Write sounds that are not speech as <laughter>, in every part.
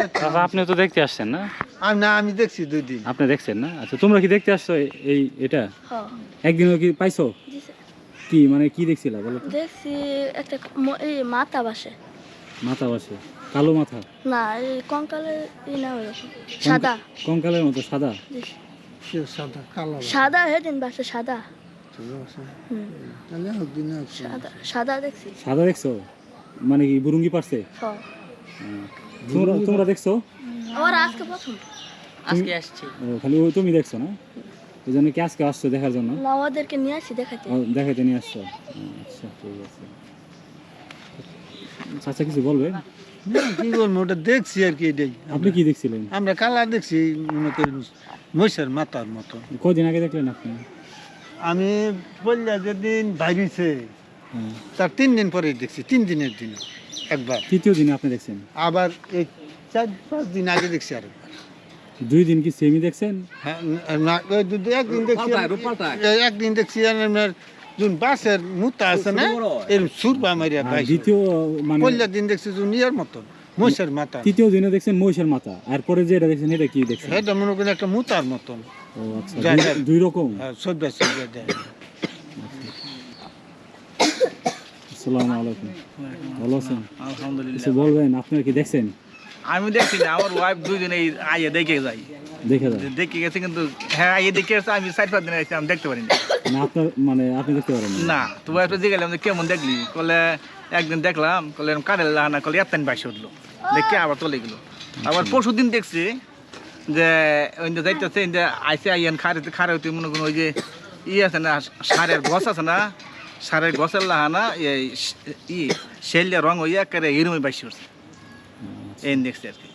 চাচা আপনি তো দেখতে আসছেন না? আমি না আমি দেখছি দুই দিন। আপনি দেখছেন না? আচ্ছা তোমরা কি দেখতে আসছো এই এটা? হ্যাঁ একদিনও কি পাইছো? কি মানে কি দেখছিলা বলো দেখছি একটা এই মাথা বাসে। মাথা বসে কালো মাথা? না এই কঙ্কালের ই না সাদা। কঙ্কালের মতো সাদা? সে সাদা কালো সাদা হেদিন বাসে সাদা। তাহলে হোক সাদা সাদা দেখছি। সাদা দেখছ? মানে কি বুরুঙ্গি পারছে? হ্যাঁ তোমরা তোমরা দেখছ? আমার আজকে প্রথম। আজকে আসছি। খালি তুমি দেখছ না? এই জন্য কি আজকে আসছো দেখার জন্য? না ওদেরকে নিয়ে আসি দেখাতে। ও, দেখাইতে নিয়ে আসছো? আচ্ছা ঠিক আছে। আচ্ছা কিছু বলবে? কি বলব ওটা দেখছি আর কি এটাই। আপনি কি দেখছিলেন? আমরা কালার দেখছি মনে করি মহিষের মাথার মতো। কদিন আগে দেখলেন আপনি? আমি বললা যেদিন বাইরেছে। তার তিন দিন পরে দেখছি তিন দিনের দিন একবার। তৃতীয় দিনে আপনি দেখছেন? আবার এই চার পাঁচ দিন আগে দেখছি আর দুই দিন কি সেমি দেখছেন? হ্যাঁ না ওই দু- দু- একদিন দেখছি একদিন দেখছি আপনার যোন বাসের মুতা আছে না এরকম সুরবা মারিয়া পাই দ্বিতীয় মানে পল্লা দিন দেখছি যোন ইয়ার মতন মহিষের মাথা। তৃতীয় দিনে দেখছেন মহিষের মাথা। আর পরে যেটা দেখছেন এটা কি দেখছেন? এটা মনে করেন একটা মুতার মতন। ও আচ্ছা দুই-। দুই রকম? সদ্যা সদ্যা দেয় আসসালামু আলাইকুম। ভালো আছেন? কিছু বলবেন আপনারা কি দেখছেন? আমি দেখছি না আমার ওয়াইফ দুইজন এই আইয়ে দেখে যাই দেখে যান দেখে গেছে কিন্তু হ্যাঁ আইয়ে দেখে আসছে আমি চার পাঁচ দিন আসছি আমি দেখতে পারিনি। না আপনার মানে আপনি দেখতে পারেন না? না তো ওয়াইফটা জিজ্ঞাসা যে কেমন দেখলি? কলে একদিন দেখলাম কলে কারেল লাহানা কলে এত বাইশ উঠল। দেখে আবার চলে গেলো। আবার পরশু দিন দেখছি যে ওই যে যাইতেছে আইসে আইয়ান খারে খারে মনে করুন ওই যে ই আছে না সারের গছ আছে না সারের গছের লাহানা এই ই শেলিয়া রং হইয়া করে হিরুমি বাইশ উঠছে। এই দেখছি আর কি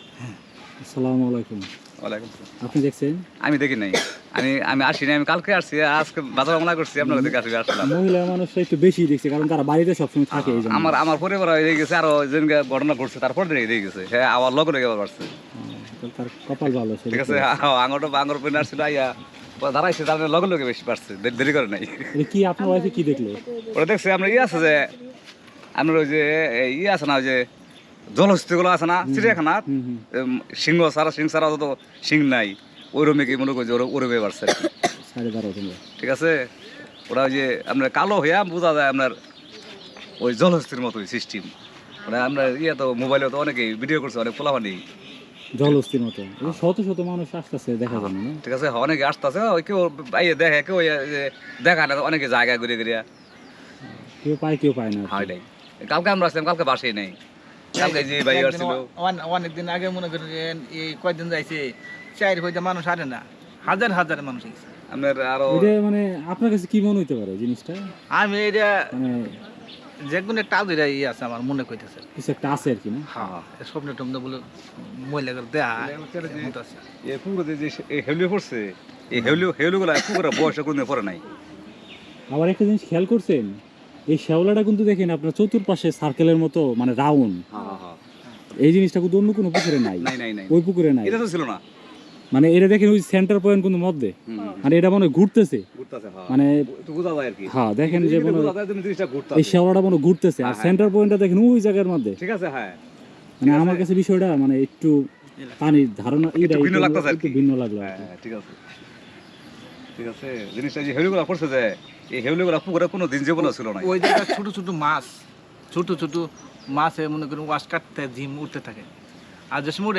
আসসালামু আলাইকুম। ওয়ালাইকুম আপনি দেখছেন? আমি দেখি নাই। আমি আমি আসি আমি কালকে আসছি আজকে বাজার মামলা করছি আপনার দেখে আসি আসলাম। মহিলা মানুষরা একটু বেশি দেখছে কারণ তারা বাড়িতে সবসময় থাকে আমার আমার পরিবার হয়ে গেছে আরও যেদিনকে ঘটনা ঘটছে তারপর দিন দিয়ে গেছে। হ্যাঁ আবার লগে লগে বাড়ছে। তার কপাল ভালো ঠিক আছে আঙুরটা আঙুর পেন আসছিল আইয়া দাঁড়াইছে তার লগে লগে বেশি বাড়ছে দেরি- করে নাই। কি আপনার ওয়াইফে কি দেখল? ওরা দেখছে আপনার ইয়ে আছে যে আপনার ওই যে ইয়ে আছে না ওই যে জলহস্তিগুলো আছে না চিড়িয়াখানা সিংহ সারা সিং সারা তো সিং নাই ওই রুমে কি মনে করছে ওরা ওরমে বাড়ছে তোমরা ঠিক আছে? ওরা ওই যে আপনার কালো হইয়া বোঝা যায় আপনার ওই জলহস্তির মতো সিস্টেম মানে আমরা ইয়ে তো মোবাইলে তো অনেকেই ভিডিও করছে অনেক পোলাপানি। জলস্থির মতো। শত শত মানুষ আসতেছে দেখা যায় না? ঠিক আছে অনেকে আসতেছে কেউ বাইরে দেখে কেউ দেখা না অনেকে জায়গায় ঘুরে ঘুরে। কেউ পায় কেউ পায় না হয় নাই কালকে আমরা আসলাম কালকে বাসেই নাই। কালকে যে ভাই আসছিল। অন- অনেকদিন আগে মনে করেন এই কয়দিন যাইছে চার হইতে মানুষ হারে না। হাজার হাজার মানুষ। আপনার আরও এটা মানে আপনার কাছে কি মনে হইতে পারে জিনিসটা? আমি এটা মানে যে কোনো একটা আদুরা ইয়ে আছে আমার মনে কইতেছে। কিছু একটা আছে আর কি না? হ্যাঁ স্বপ্ন টম্ন বলে মহিলা করে দেয়া আছে। যে হেউলি পড়ছে এই হেউলি হেউলিগুলো পুকুরে বয়স পরে নাই। আবার একটা জিনিস খেয়াল করছেন এই শ্যাওলাটা কিন্তু দেখেন আপনার চতুর্পাশে সার্কেলের মতো মানে রাউন্ড হ্যাঁ হ্যাঁ। এই জিনিসটা কিন্তু অন্য কোনো পুকুরে নাই। নাই নাই নাই। ওই পুকুরে নাই। এটা তো ছিল না। মানে এটা দেখেন ওই সেন্টার পয়েন্ট কিন্তু মধ্যে মানে এটা মনে ঘুরতেছে। ঘুরতেছে হ্যাঁ। মানে একটু বোঝা যায় আর কি। হ্যাঁ দেখেন যে মনে হয় এই শ্যাওলাটা মনে ঘুরতেছে। আর হ্যাঁ, সেন্টার পয়েন্টটা দেখেন ওই জায়গার মধ্যে। ঠিক আছে হ্যাঁ। মানে আমার কাছে বিষয়টা মানে একটু পানির ধারণা এটা ভিন্ন লাগতেছে একটু কি। ভিন্ন লাগল হ্যাঁ হ্যাঁ, ঠিক আছে। ঠিক আছে জিনিসটা যে হেউলিগুলা পড়ছে যে এই হেউলিগুলা পুকুরে কোনো দিন জীবন ছিল না। ওই জায়গায় ছোট ছোট মাছ ছোট ছোট মাছে মনে করেন ওয়াশ কাটতে জিম উঠতে থাকে। আর যে সময়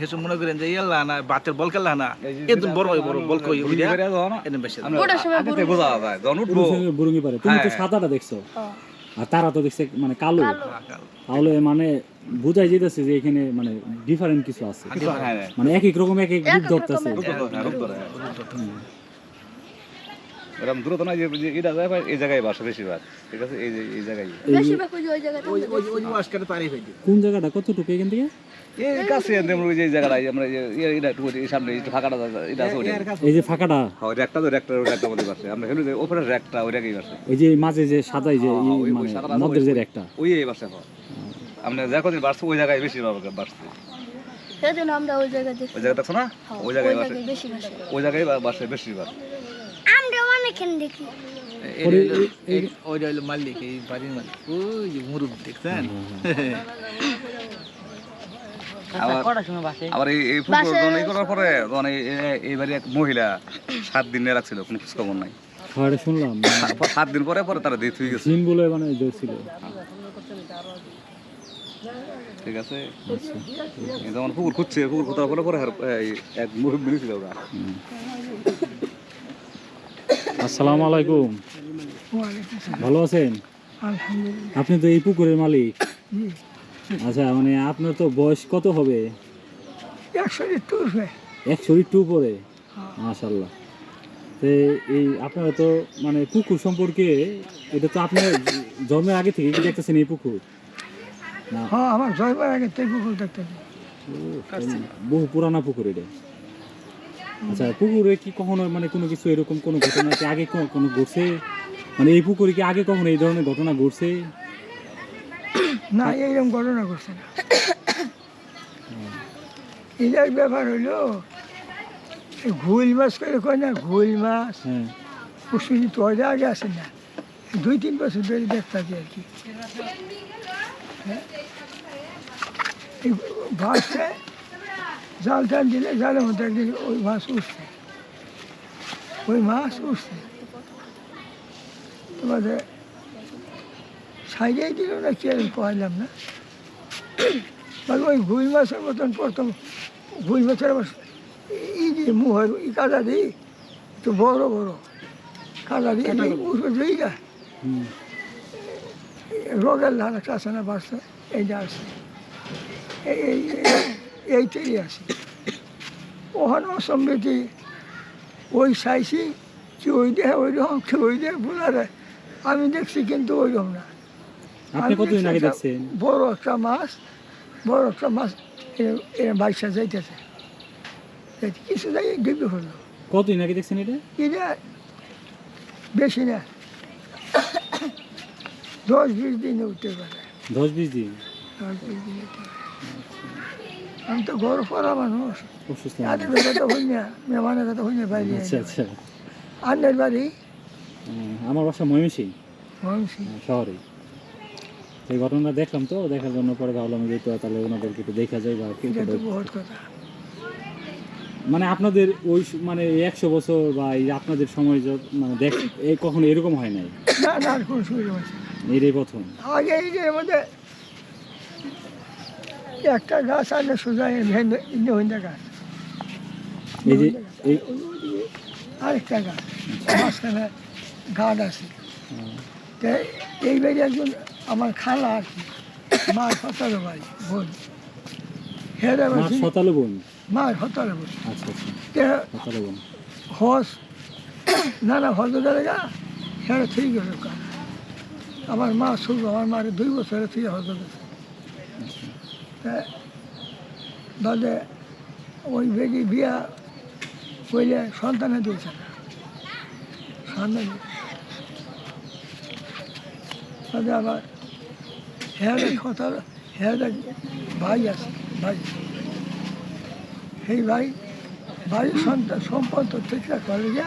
সেসব মনে করেন যে ইয়াল্লা না বাতের বল খেলা না। একদম বড় হয় বড় বল কই ঘুরি ঘুরে যাও না, এনে বেশি আমরা সময় বোঝা যায় যখন উঠবো পুরুষের সঙ্গে বুরুঙ্গি পারে। তুমি তো হ্যাঁ। সাদাটা দেখছ? হ্যাঁ। আর তারা তো দেখছে মানে কালো। কালো। তাহলে মানে বুঝাই যেতেছে যে এখানে মানে ডিফারেন্ট কিছু আছে। হ্যাঁ মানে এক এক রকম এক এক রূপ এক এক ধরতেছে রকমের। রূপ ধরে, হ্যাঁ, রূপ ধরে, হ্যাঁ। এরকম দূরত্ব না যে যে এটা যায় এই জায়গায় বাসা বেশিরভাগ। ঠিক আছে? এই এই জায়গায়। কোন জায়গাটা? কতটুকু এখান থেকে? এই কাছে। আমরা ওই যে জায়গাটা আমরা এটা একটু সামনে একটু ফাঁকাটা এটা আছে এই যে ফাঁকাটা? হ্যাঁ র্যাকটা তো র্যাকটা র্যাকটা মধ্যে পাশে আমরা হেলু ওপরে র্যাকটা ওই র্যাকেই পাশে এই যে মাঝে যে সাদাই যে হ্যাঁ, হ্যাঁ, মানে মধ্যের ওই- যে একটা ওই এই বাসে হয়। আমরা যা কদিন বাড়ছে ওই জায়গায় বেশি বাড়ছে সেদিন আমরা ওই জায়গায় দেখছি ওই জায়গা দেখছ না? ওই জায়গায় বাসে। ওই জায়গায় বাসে বেশিরভাগ। অনেকখান দেখি? ওইটা হইল মালিক এই বাড়ির মালিক। ওই মুরুব দেখছেন? আবার আবার এই এই পুকুর এই করার পরে এই- এইবারে এক মহিলা সাত দিন রাখছিল কোনো খোঁজ খবর নাই শুনলাম। সাত- দিন পরে পরে তারা গেছে। বলে মানে ঠিক আছে? এই যেমন পুকুর খুঁজছে পুকুর খোঁজার পরে পরে এক মিলেছিল ওরা। আসসালামু আলাইকুম। ভালো আছেন? আপনি তো এই পুকুরের মালিক। আচ্ছা মানে আপনার তো বয়স কত হবে? একশো একটু উপরে। মাশাল্লাহ তো এই আপনারা তো মানে পুকুর সম্পর্কে এটা তো আপনার জন্মের আগে থেকে দেখতেছেন এই পুকুর। হ্যাঁ আমার জয়বার আগে তাই পুকুর দেখতে বহু পুরানা পুকুর এটা। আচ্ছা পুকুরে কি কখনো মানে কোনো কিছু এরকম কোনো ঘটনা কি আগে কোনো ঘটছে? মানে এই পুকুরে কি আগে কখনো এই ধরনের ঘটনা ঘটছে? <coughs> না এইরকম ঘটনা করছে না। <coughs> এটার ব্যাপার এই ঘুল মাছ করে কয় না ঘুল মাছ হ্যাঁ। পুষ্পিনি তো আগে আসে না দুই তিন বছর ধরে দেখতে পাচ্ছি আর কি। হ্যাঁ? এই জাল টান দিলে জালের মধ্যে একদিন ওই মাছ উঠছে ওই মাছ উঠছে তোমাদের সাইডেই দিল না কি আমি পাইলাম না মানে ওই ঘুই মাছের মতন প্রথম ঘুই মাছের ই দিয়ে মুহের ই কাদা দিই তো বড় বড় কাদা দিয়ে উঠবে দিই হুম। রোগের একটা আছে না বাচ্চা এইটা আছে এই এই- এই- এইটাই আছে। ওখানে অসম্বিতি ওই চাইছি কি ওই দেহে ওই রকম কি ওই দেহে বোলারে? আমি দেখছি কিন্তু ওই রকম না। বড় একটা মাছ বড় একটা মাছ বাইশা যাইতেছে। যাইতে কিছু যাই ডুবে হলো। কতদিন আগে দেখছেন এটা? এটা বেশি না। দশ বিশ দিনে উঠতে পারে। দশ বিশ দিন? দশ বিশ দিনে উঠতে পারে। আমি তো ঘর পড়া মানুষ। মানুষ। কথা হই না মেহমানের কথা হই না বাইরে আচ্ছা আচ্ছা। আন্নের বাড়ি? হ্যাঁ, আমার বাসা ময়মনসিং ময়মনসিং শহরে। এই ঘটনা দেখলাম তো দেখার জন্য পরে ভাবলাম যে তাহলে ওনাদেরকে একটু দেখা যায় বা করে। মানে আপনাদের ওই মানে একশো বছর বা এই আপনাদের সময় যত- মানে দেখ এই কখনো এরকম হয় নাই? না না এটাই প্রথম। আগে এই যে মধ্যে একটা গাছ আনলে সোজা হইন্দা গাছ। আরেকটা গাছ মাঝখানে আছে। তো এই একজন আমার খালা আর কি মা সতারো ভাই বোন। হেরা বোন? মা বোন। আচ্ছা আচ্ছা। বোন। হস না না হজ জায়গা হেরা ঠিক গেল আমার মা শুরু আমার মার দুই বছরে থেকে হজ গেছে তা বাদে ওই বেগি বিয়া কইলে সন্তানে দিয়েছে না সন্তান বাদে আবার হ্যাঁ কথা হ্যাঁ ভাই আছে ভাই। সেই ভাই ভাই সন্তান সম্পদ ঠিকঠাক করে যা।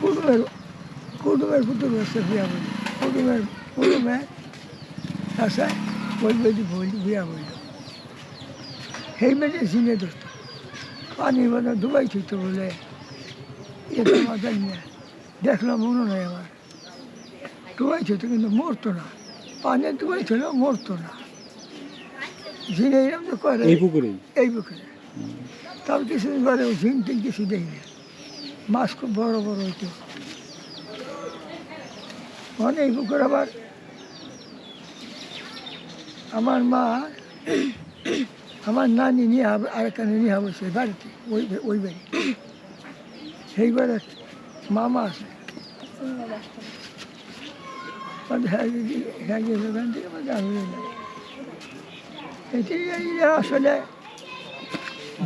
কুটুমের কুটুমের পুতুল হচ্ছে বিয়া বলি কুটুমের কুটুমে আছে ওই বেটি বই বিয়া বইল সেই বেটি ঝিঙে ধরত। পানি মানে ডুবাই থইত বলে এটা আমার জানি না দেখলাম মনে নাই আমার। ডুবাই থইত কিন্তু মরতো না। পানি ডুবাই থইল মরতো না। ঝিঙে এরকম তো করে। এই পুকুরেই এই পুকুরে। তারপর কিছুদিন ওই ঝিম টিম কিছু দেখি না। মাছ খুব বড় বড় হইতো। মানে এই পুকুর আবার আমার মা আমার নানি নিয়ে হবে আরেকখানে নিয়ে হবে সেই বাড়িতে ওই ওই বাড়ি। সেই বাড়ি মামা আছে হ্যাঁ হ্যাঁ মানে আমি না এটি আসলে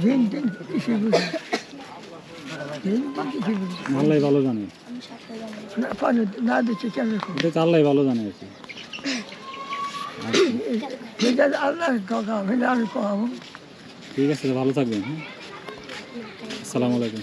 দিন দিন কিছু বুঝি। দিন দিন কিছু বুঝি। ভালো জানে। না দিচ্ছে কেন? আল্লাহ ভালো জানে আর আছে আল্লাহ কাকা আমি কম। ঠিক আছে ভালো থাকবেন হ্যাঁ। আসসালামু আলাইকুম।